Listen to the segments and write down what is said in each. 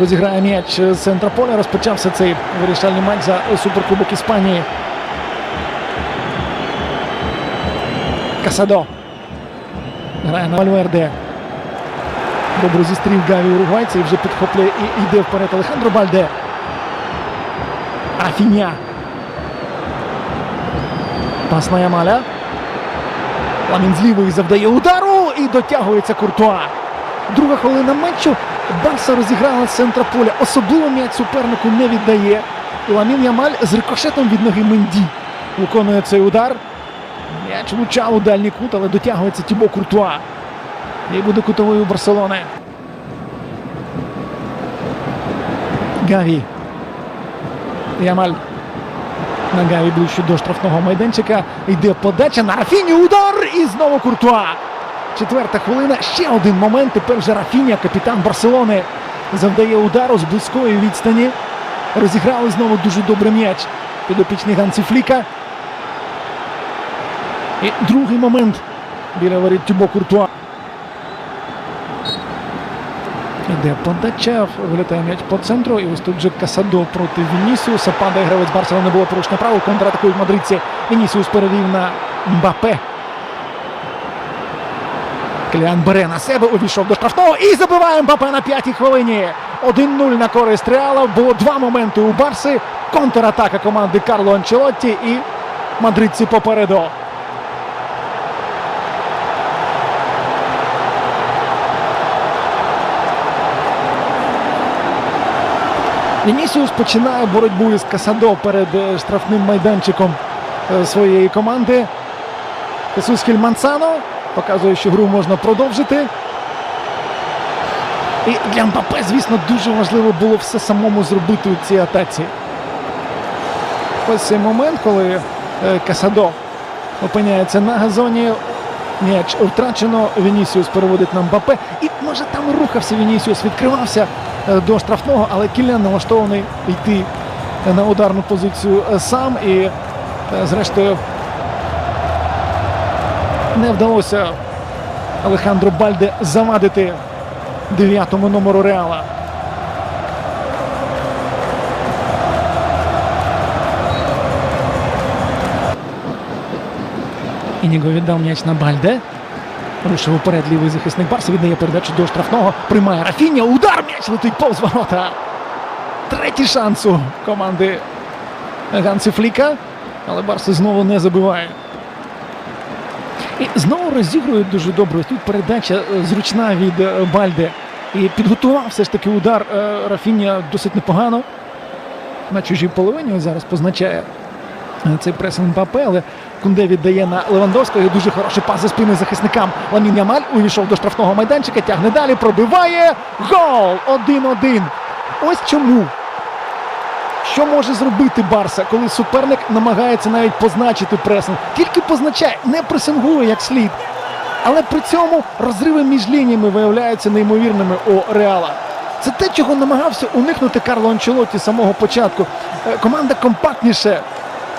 розіграє м'яч з центра поля. Розпочався цей вирішальний матч за Суперкубок Іспанії. Касадо. Грає на Вальверде. Добре зустрів Гаві уругвайця і вже підхоплює і йде вперед Алехандро Бальде. Афіня. Пас на Ямаля. Ламін з лівої завдає удару і дотягується Куртуа. Друга хвилина матчу. Барса розіграла з центра поля. Особливо м'яч супернику не віддає. І Ламін Ямаль з рикошетом від ноги Менді виконує цей удар. М'яч влучав у дальній кут, але дотягується Тібо Куртуа. І буде кутовою Барселони. Гаві. Ямаль. На Гаві ближче до штрафного майданчика. Йде подача на Рафіні. Удар! І знову Куртуа. Четверта хвилина. Ще один момент. Тепер вже Рафіня, капітан Барселони, завдає удару з близької відстані. Розіграли знову дуже добре м'яч. Підопічний Ганці Фліка. І другий момент біля воріт Тюбо Куртуа. Іде подача, вилітає м'яч по центру. І ось тут же Касадо проти Вінісіуса. Падає гравець Барселони, було порушне право. Контратакують мадридці. Вінісіус перевів на Мбапе. Кіліан бере на себе, увійшов до штрафного і забиває Мбапе на п'ятій хвилині. 1-0 на користь Реала. Було два моменти у Барси. Контратака команди Карло Анчелотті і мадридці попереду. Вінісіус починає боротьбу із Касадо перед е, штрафним майданчиком е, своєї команди. Хесус Хільмансано показує, що гру можна продовжити. І для Мбапе, звісно, дуже важливо було все самому зробити у цій атаці. Ось цей момент, коли е, Касадо опиняється на газоні. М'яч втрачено. Вінісіус переводить на Мбапе. І може там рухався Вінісіус, відкривався е, до штрафного, але Кілян налаштований йти на ударну позицію е, сам. І зрештою не вдалося Алехандро Бальде завадити дев'ятому номеру Реала. Ініго віддав м'яч на Бальде. Рушив уперед лівий захисник Барса, віддає передачу до штрафного. Приймає Рафіня. Удар м'яч летить повз ворота. Третій шанс у команди Ганси Фліка. Але Барса знову не забиває. І знову розігрують дуже добре. Тут передача е, зручна від е, Бальде. І підготував все ж таки удар е, Рафіня досить непогано. На чужій половині зараз позначає цей пресинг Мбапе, але Кунде віддає на Левандовського. Дуже хороший пас за спини захисникам. Ламін Ямаль увійшов до штрафного майданчика, тягне далі, пробиває. Гол! 1-1. Ось чому. Що може зробити Барса, коли суперник намагається навіть позначити пресинг? Тільки позначає, не пресингує як слід. Але при цьому розриви між лініями виявляються неймовірними у Реала. Це те, чого намагався уникнути Карло Анчелотті з самого початку. Е, Команда компактніше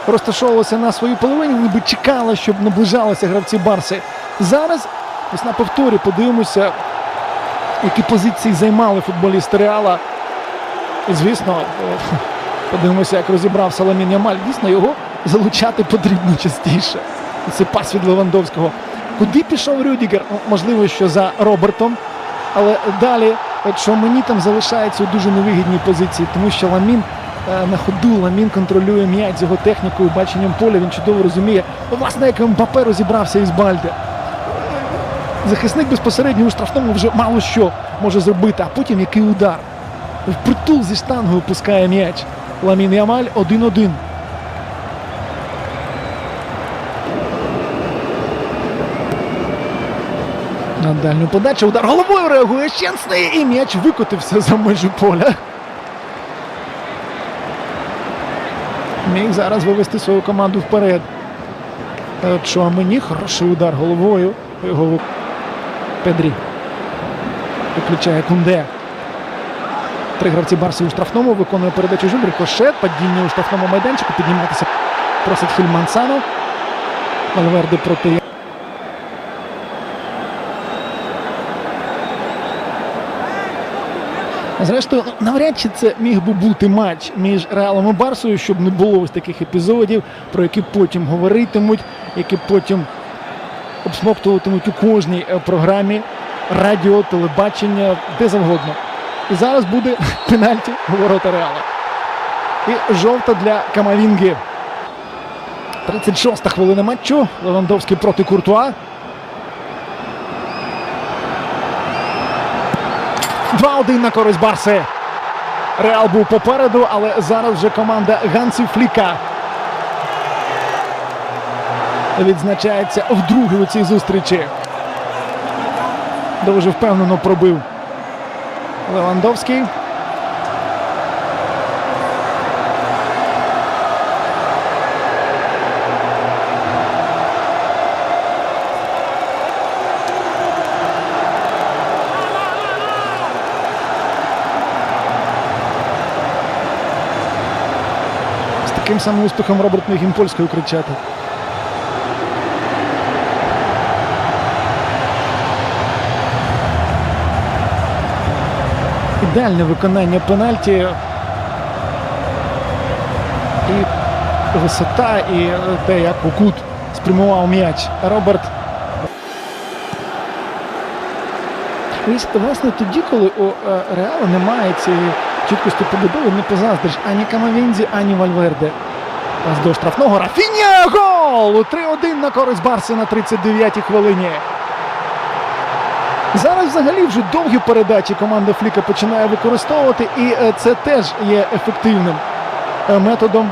розташовувалася на своїй половині, ніби чекала, щоб наближалися гравці Барси. Зараз, ось на повторі, подивимося, які позиції займали футболісти Реала. Звісно, е, подивимося, як розібрався Ламін Ямаль. Дійсно, його залучати потрібно частіше. Це пас від Левандовського. Куди пішов Рюдігер? Можливо, що за Робертом. Але далі мені там залишається у дуже невигідній позиції, тому що Ламін е, на ходу, Ламін контролює м'яч з його технікою, баченням поля. Він чудово розуміє. Ну, власне, як Мбапе розібрався із Бальде. Захисник безпосередньо у штрафному вже мало що може зробити, а потім який удар. Впритул зі штангою пускає м'яч. Ламін Ямаль 1-1. На дальню подачу удар головою реагує Щенсний і м'яч викотився за межі поля. Міг зараз вивести свою команду вперед. Чуамені хороший удар головою. Педрі. Виключає Кунде. Три гравці Барси у штрафному виконує передачу Жубрі. Кошет, падіння у штрафному майданчику. Підніматися просить Хільмансано. Вальверде проти. Зрештою, навряд чи це міг би бути матч між Реалом і Барсою, щоб не було ось таких епізодів, про які потім говоритимуть, які потім обсмоктуватимуть у кожній е, програмі, радіо, телебачення, де завгодно. І зараз буде пенальті ворота Реала. І жовта для Камавінги. 36-та хвилина матчу. Левандовський проти Куртуа. 2-1 на користь Барси. Реал був попереду, але зараз вже команда Гансі Фліка відзначається вдруге у цій зустрічі. Дуже впевнено пробив Левандовський. З таким самим успіхом Роберт міг їм польською кричати. Ідеальне виконання пенальті. І висота, і те, як у кут спрямував м'яч Роберт. Ось, власне, тоді, коли у е, Реала немає цієї чіткості побудови, не позаздриш ані Камавінзі, ані Вальверде. Пас до штрафного Рафіня! Гол! 3-1 на користь Барси на 39-й хвилині. Зараз взагалі вже довгі передачі команда Фліка починає використовувати, і е, це теж є ефективним е, методом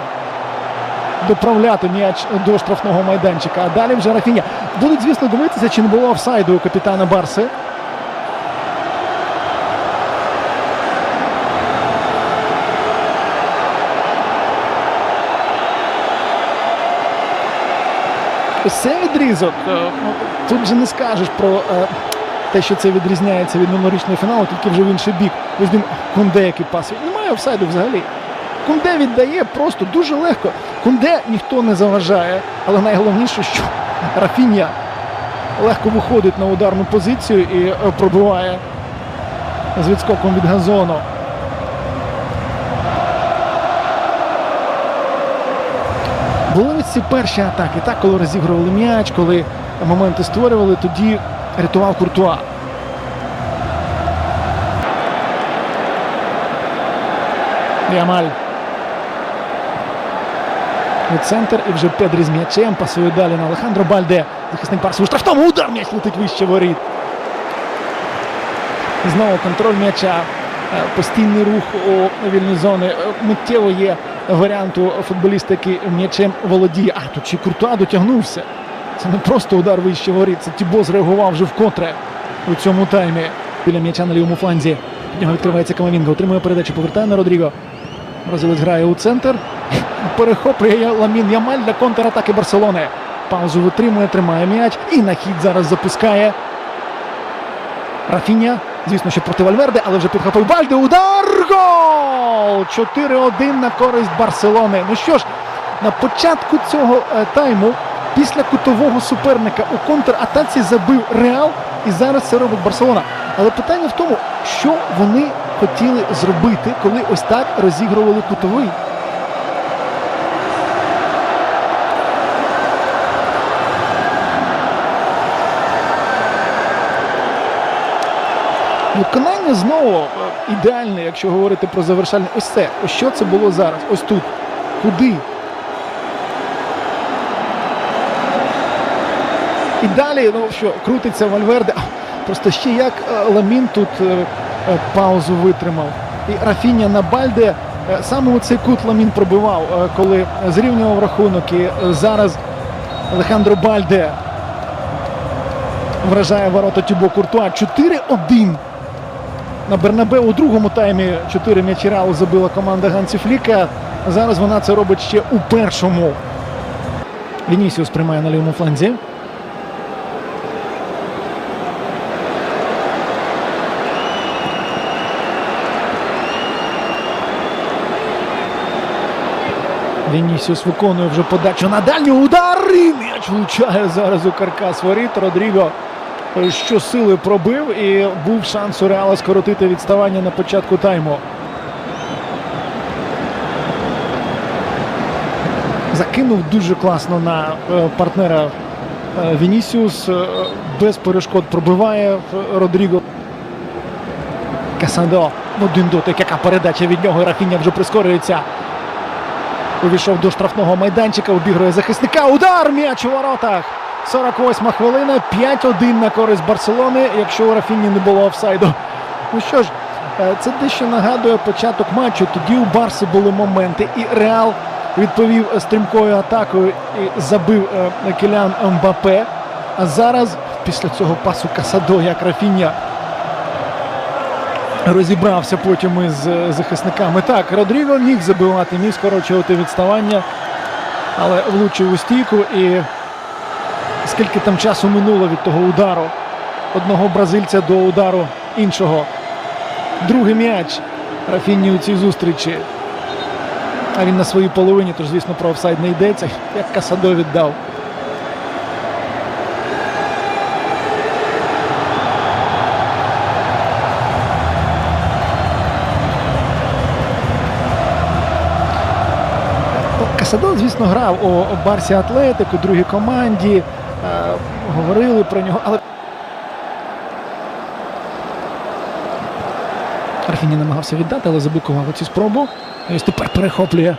доправляти м'яч до штрафного майданчика. А далі вже Рафіня. Будуть, звісно, дивитися, чи не було офсайду у капітана Барси. Ось цей відрізок. Тут же не скажеш про е, те, що це відрізняється від минулорічного фіналу, тільки вже в інший бік. Ось Кунде, який пас. Немає офсайду взагалі. Кунде віддає просто дуже легко. Кунде ніхто не заважає, але найголовніше, що Рафінія легко виходить на ударну позицію і е, пробиває з відскоком від газону. Були ці перші атаки, так, коли розігрували м'яч, коли моменти створювали, тоді рятував Куртуа. Ямаль. У центр і вже Педрі з м'ячем пасує далі на Алехандро Бальде. Захисник Барсу у штрафному удар м'яч летить вище воріт. Знову контроль м'яча. Е, Постійний рух у вільні зони. Е, Миттєво є варіант у футболіста, який м'ячем володіє. А тут ще Куртуа дотягнувся. Це не просто удар вище воріт. Це Тібо зреагував вже вкотре у цьому таймі. Біля м'яча на лівому фланзі. Під нього відкривається Камавінга. Отримує передачу. Повертає на Родріго. Бразилець грає у центр. Перехоплює Ламін Ямаль для контратаки Барселони. Паузу витримує, тримає м'яч. І на хід зараз запускає. Рафіня. Звісно, що проти Вальверде, але вже підхопив Бальде. Удар! Гол! 4-1 на користь Барселони. Ну що ж, на початку цього е, тайму, після кутового суперника у контратаці забив Реал, і зараз це робить Барселона. Але питання в тому, що вони хотіли зробити, коли ось так розігрували кутовий. Виконання знову е, ідеальне, якщо говорити про завершальне. Ось це. Ось що це було зараз? Ось тут. Куди? І далі, ну що, крутиться Вальверде. Просто ще як е, Ламін тут е, е, паузу витримав. І Рафіння на Бальде. Саме цей кут Ламін пробивав, коли зрівнював рахунок. І зараз Алехандро Бальде вражає ворота Тюбо Куртуа. 4-1 на Бернабе у другому таймі 4 м'ячі Реалу забила команда Гансі Фліка. Зараз вона це робить ще у першому. Вінісіус приймає на лівому фланзі. Вінісіус виконує вже подачу на дальню удар. І м'яч влучає зараз у каркас воріт. Родріго щосили пробив і був шанс у Реала скоротити відставання на початку тайму. Закинув дуже класно на е, партнера е, Вінісіус. е, Без перешкод пробиває Родріго. Касандо в один дотик, яка передача від нього. Рафіня вже прискорюється. Увійшов до штрафного майданчика, обігрує захисника. Удар! М'яч у воротах. 48 хвилина, 5-1 на користь Барселони, якщо у Рафіні не було офсайду. Ну що ж, е, це дещо нагадує початок матчу. Тоді у Барси були моменти, і Реал відповів стрімкою атакою і забив е, Кілян Мбапе. А зараз, після цього пасу Касадо, як Рафіня розібрався потім із е, захисниками. Так, Родріго міг забивати, міг скорочувати відставання, але влучив у стійку. І скільки там часу минуло від того удару одного бразильця до удару іншого. Другий м'яч Рафіні у цій зустрічі. А він на своїй половині, тож, звісно, про офсайд не йдеться. Як Касадо віддав. Касадо, звісно, грав у Барсі Атлетику, другій команді. Е, говорили про нього, але. Рафіні намагався віддати, але заблокував цю спробу. І ось тепер перехоплює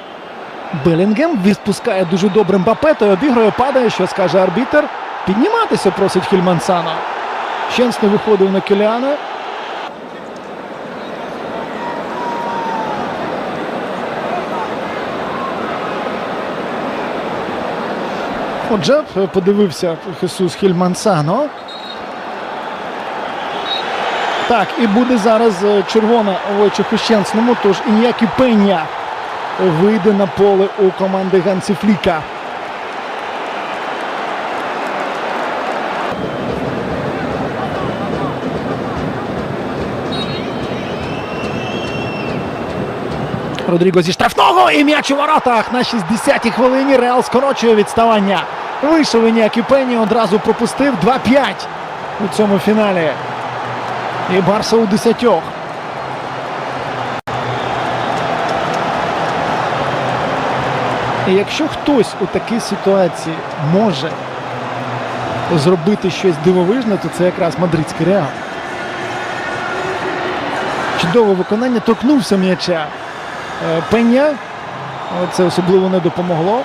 Белінгем. Відпускає дуже добрим Мбапе, той обігрує, падає, що скаже арбітер. Підніматися просить Хільмансана. Щенс не виходив на Кіліана. Отже, подивився Хесус Хільмансано. Так, і буде зараз е, червона Войчеху Щенсному, тож Ін'які Пеня вийде на поле у команди Гансі Фліка. Родріго зі штрафного і м'яч у воротах на 60-й хвилині. Реал скорочує відставання. Вийшов Ініакі Пені, одразу пропустив 2-5 у цьому фіналі. І Барса у десятьох. І якщо хтось у такій ситуації може зробити щось дивовижне, то це якраз мадридський реал. Чудове виконання торкнувся м'яча е, Пеня. Це особливо не допомогло.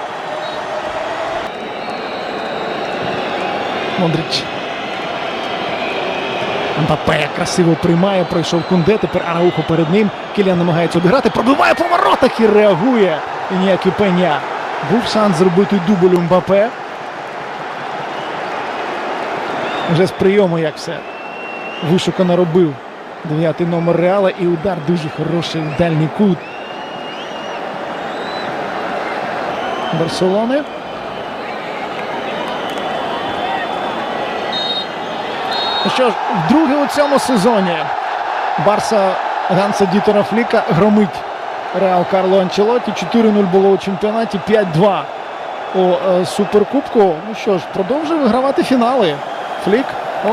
Мондрич. Мбапе красиво приймає, пройшов Кунде, тепер Араухо перед ним. Кіліан намагається обіграти, пробиває по воротах і реагує. І ніякий Пеня. Був шанс зробити дубль у Мбапе. Вже з прийому як все. Вишукано робив. Дев'ятий номер Реала і удар дуже хороший в дальній кут. Барселони. Що ж, вдруге у цьому сезоні Барса Ганса Дітера Фліка громить Реал Карло Анчелоті. 4-0 було у чемпіонаті, 5-2 у е, Суперкубку. Ну що ж, продовжує вигравати фінали. Флік. О,